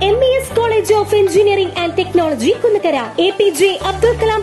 M E S college of engineering and technology Kunnakkara A P J Abdul Kalam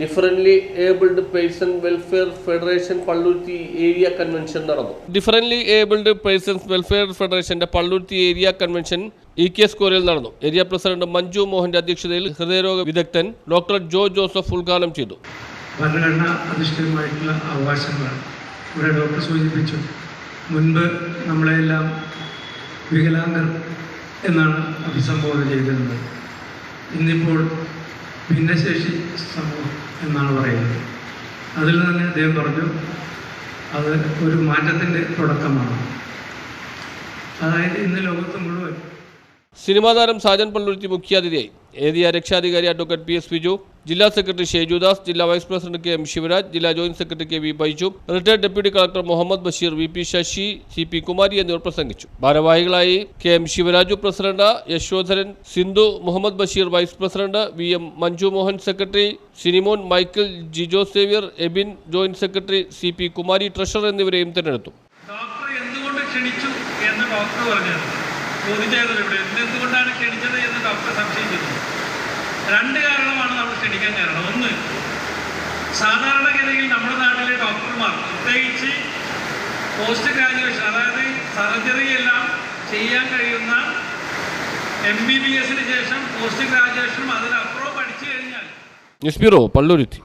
Differently abled person welfare federation Palluruthy area convention നടന്നു. Differently abled persons welfare ഫെഡറേഷന്റെ Palluruthy area convention E K സ്കോറിൽ നടന്നു. Area president Manju മോഹന്റെ അധ്യക്ഷതയിൽ ഹൃദയരോഗ വിദഗ്ധൻ doctor Jo Joseph ഉദ്ഘാടനം ചെയ്തു. ഭരണഘടന അധിഷ്ഠിതമായിട്ടുള്ള അവകാശങ്ങളാണ്. ഇവിടെ ഡോക്ടർ സൂചിപ്പിച്ചു. മുൻപ് നമ്മളെല്ലാം വികലാംഗർ എന്നാണ് അഭിസംബോധന ചെയ്തിരുന്നത്. ഇന്നിപ്പോൾ ഭിന്നശേഷി സമൂഹം. എന്നാണ് പറയുന്നത്. അതിൽ തന്നെ അദ്ദേഹം പറഞ്ഞു അത് ഒരു മാറ്റത്തിന്റെ തുടക്കമാണ്. അതായത് ഇന്ന് ലോകത്ത് മുഴുവൻ സിനിമാതാരം സാജൻ പള്ളുരുത്തി മുഖ്യാതിഥിയായി. ഏരിയ രക്ഷാധികാരി അഡ്വക്കേറ്റ് പി എസ് ബിജു ജില്ലാ സെക്രട്ടറി ഷേജുദാസ് ജില്ലാ vice president K M Sivaraj ജില്ലാ joint secretary K V Baiju retired deputy collector Muhammad Basheer V P Sasi C P Kumari എന്നിവർ പ്രസംഗിച്ചു. ഭാരവാഹികളായി K M Sivaraju president Yasodharan Sindhu Muhammad Basheer vice president V M Manju Mohan secretary Sinimon Michael Jijo Xavier Ebin joint secretary C P Kumari treasurer എന്നിവരെയും തിരഞ്ഞെടുത്തു. Doctor ക്ഷണിച്ചു എന്ന് doctor ഇവിടെ. Doctor രണ്ട് കാരണമാണ് ക്ഷണിക്കാൻ കാരണം ഒന്ന് സാധാരണഗതിയിൽ നമ്മുടെ നാട്ടിലെ ഡോക്ടർമാർ പ്രത്യേകിച്ച് പോസ്റ്റ് ഗ്രാജുവേഷൻ അതായത് സർജറി എല്ലാം ചെയ്യാൻ കഴിയുന്ന എം ബി ബി എസിന് ശേഷം പോസ്റ്റ് ഗ്രാജുവേഷനും അതിനപ്പുറം പഠിച്ചു കഴിഞ്ഞാൽ ന്യൂസ് ബ്യൂറോ